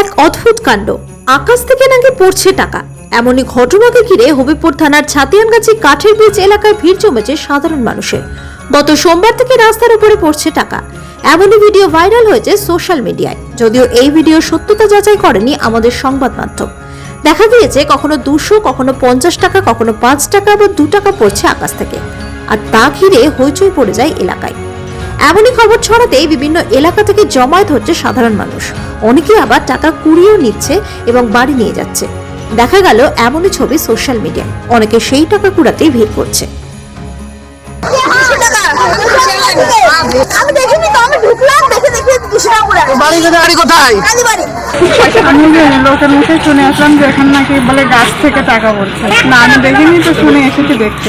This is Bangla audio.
এক অদ্ভুত কাণ্ড। আকাশ থেকে নাকি পড়ছে টাকা। এমনই ঘটনাকে ঘিরে হবিপুর থানার ছাতিয়ানগাছি কাঠের ব্রিজ এলাকায় ভিড় জমেছে সাধারণ মানুষের। গত সোমবার থেকে রাস্তার উপরে পড়ছে টাকা। এমনই ভিডিও ভাইরাল হয়েছে সোশ্যাল মিডিয়ায়। যদিও এই ভিডিও সত্যতা যাচাই করেনি আমাদের সংবাদ মাধ্যম। দেখা গিয়েছে, কখনো দুশো, কখনো পঞ্চাশ টাকা, কখনো পাঁচ টাকা বা দু টাকা পড়ছে আকাশ থেকে। আর তা ঘিরে হইচই পড়ে যায় এলাকায়। এমনই খবর ছড়াতেই বিভিন্ন এলাকা থেকে জমায়েত হচ্ছে সাধারণ মানুষ। অনেকে আবার টাকা কুড়িয়েও নিচ্ছে এবং বাড়ি নিয়ে যাচ্ছে দেখা গেল এমনই ছবি সোশ্যাল মিডিয়ায় অনেকে সেই টাকা কুড়াতেই ভিড় করছে আমি দেখিনি তো আমি ঢুকলাম দেখে দেখে দুশো টাকা বাড়ি বাড়ি কোথায় আমি লোকের মুখে শুনে আসলাম যে এখানে নাকি বলে গাছ থেকে টাকা পড়ছে না আমি দেখিনি তো শুনে এসেছি দেখতে